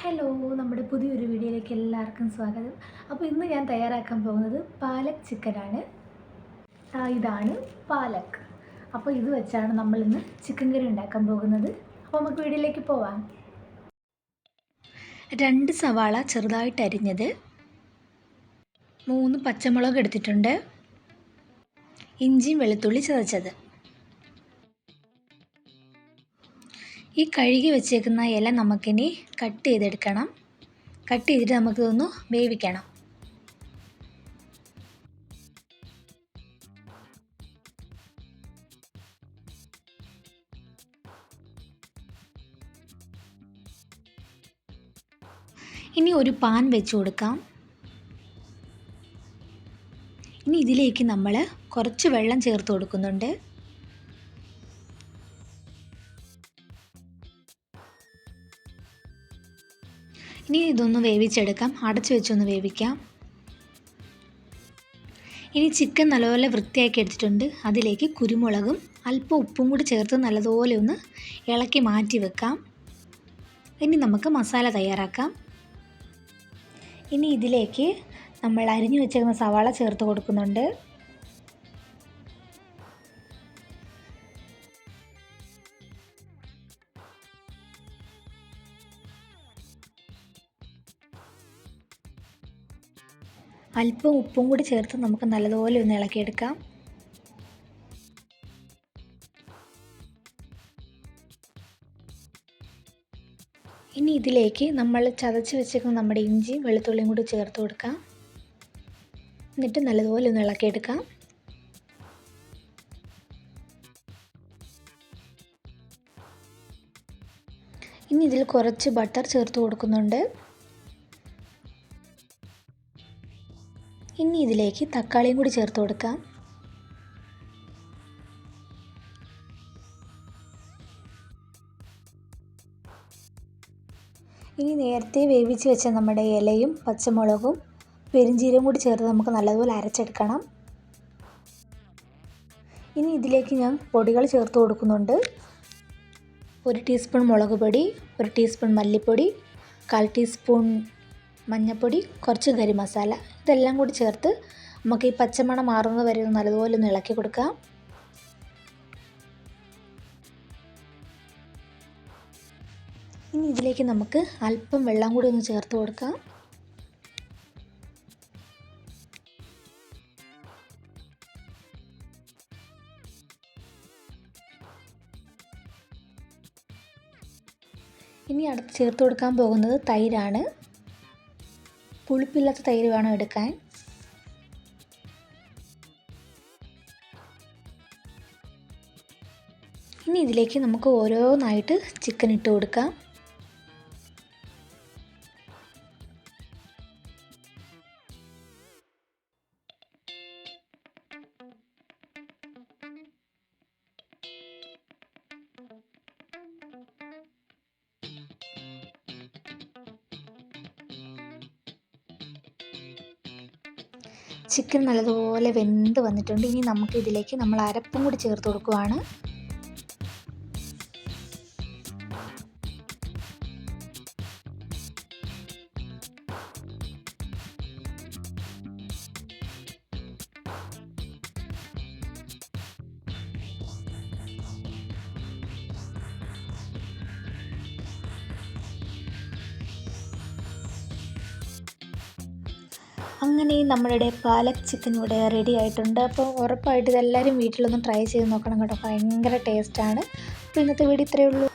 Hello നമ്മുടെ പുതിയൊരു വീഡിയോയിലേക്ക് എല്ലാവർക്കും സ്വാഗതം. അപ്പോൾ ഇന്ന് ഞാൻ തയ്യാറാക്കാൻ പോകുന്നത് പാലക് ചിക്കനാണ്. ഇതാണ് പാലക്. അപ്പോൾ ഇത് വെച്ചാണ് നമ്മൾ ഇന്ന് ചിക്കൻ കറി ഉണ്ടാക്കാൻ പോകുന്നത്. അപ്പോൾ നമുക്ക് വീഡിയോയിലേക്ക് പോവാം. രണ്ട് സവാള ചെറുതായിട്ട് അരിഞ്ഞത്. മൂന്ന് പച്ചമുളക് എടുത്തിട്ടുണ്ട്. ഇഞ്ചിയും വെളുത്തുള്ളി ചതച്ചത്. ഈ കഴുകി വെച്ചേക്കുന്ന ഇല നമുക്കിനി കട്ട് ചെയ്തെടുക്കണം. കട്ട് ചെയ്തിട്ട് നമുക്കിതൊന്ന് വേവിക്കണം. ഇനി ഒരു പാൻ വെച്ച് കൊടുക്കാം. ഇനി ഇതിലേക്ക് നമ്മൾ കുറച്ച് വെള്ളം ചേർത്ത് കൊടുക്കുന്നുണ്ട്. ഇനി ഇതൊന്ന് വേവിച്ചെടുക്കാം. അടച്ചു വെച്ചൊന്ന് വേവിക്കാം. ഇനി ചിക്കൻ നല്ലപോലെ വൃത്തിയാക്കി എടുത്തിട്ടുണ്ട്. അതിലേക്ക് കുരുമുളകും അല്പം ഉപ്പും കൂടി ചേർത്ത് നല്ലതുപോലെ ഒന്ന് ഇളക്കി മാറ്റി വെക്കാം. ഇനി നമുക്ക് മസാല തയ്യാറാക്കാം. ഇനി ഇതിലേക്ക് നമ്മൾ അരിഞ്ഞു വെച്ചേക്കുന്ന സവാള ചേർത്ത് കൊടുക്കുന്നുണ്ട്. അല്പം ഉപ്പും കൂടി ചേർത്ത് നമുക്ക് നല്ലതുപോലെ ഒന്ന് ഇളക്കിയെടുക്കാം. ഇനി ഇതിലേക്ക് നമ്മൾ ചതച്ച് വെച്ചേക്കുന്ന നമ്മുടെ ഇഞ്ചി വെളുത്തുള്ളിയും കൂടി ചേർത്ത് കൊടുക്കാം. എന്നിട്ട് നല്ലതുപോലെ ഒന്ന് ഇളക്കിയെടുക്കാം. ഇനി ഇതിൽ കുറച്ച് ബട്ടർ ചേർത്ത് കൊടുക്കുന്നുണ്ട്. ഇനി ഇതിലേക്ക് തക്കാളിയും കൂടി ചേർത്ത് കൊടുക്കാം. ഇനി നേരത്തെ വേവിച്ച് വെച്ച നമ്മുടെ ഇലയും പച്ചമുളകും പെരിഞ്ചീരവും കൂടി ചേർത്ത് നമുക്ക് നല്ലതുപോലെ അരച്ചെടുക്കണം. ഇനി ഇതിലേക്ക് ഞാൻ പൊടികൾ ചേർത്ത് കൊടുക്കുന്നുണ്ട്. ഒരു ടീസ്പൂൺ മുളക് പൊടി ഒരു ടീസ്പൂൺ മല്ലിപ്പൊടി കാൽ ടീസ്പൂൺ മഞ്ഞൾപ്പൊടി കുറച്ച് ഗരി മസാല ഇതെല്ലാം കൂടി ചേർത്ത് നമുക്ക് ഈ പച്ചമണം മാറുന്നത് വരെ ഒന്ന് നല്ലതുപോലെ ഒന്ന് ഇളക്കി കൊടുക്കാം. ഇനി ഇതിലേക്ക് നമുക്ക് അല്പം വെള്ളം കൂടി ഒന്ന് ചേർത്ത് കൊടുക്കാം. ഇനി അടുത്ത് ചേർത്ത് കൊടുക്കാൻ പോകുന്നത് തൈരാണ്. പുളിപ്പില്ലാത്ത തൈര് വേണം എടുക്കാൻ. ഇനി ഇതിലേക്ക് നമുക്ക് ഓരോന്നായിട്ട് ചിക്കൻ ഇട്ട് കൊടുക്കാം. ചിക്കൻ നല്ലതുപോലെ വെന്ത് വന്നിട്ടുണ്ട്. ഇനി നമുക്ക് ഇതിലേക്ക് നമ്മൾ അരപ്പും കൂടി ചേർത്ത് കൊടുക്കുവാണ്. അങ്ങനെ നമ്മളുടെ പാലക് ചിക്കൻ ഇവിടെ റെഡി ആയിട്ടുണ്ട്. അപ്പോൾ ഉറപ്പായിട്ട് ഇതെല്ലാവരും വീട്ടിലൊന്ന് ട്രൈ ചെയ്ത് നോക്കണം കേട്ടോ. ഭയങ്കര ടേസ്റ്റാണ് അപ്പോൾ ഇന്നത്തെ വീഡിയോ ഇത്രയേ ഉള്ളൂ.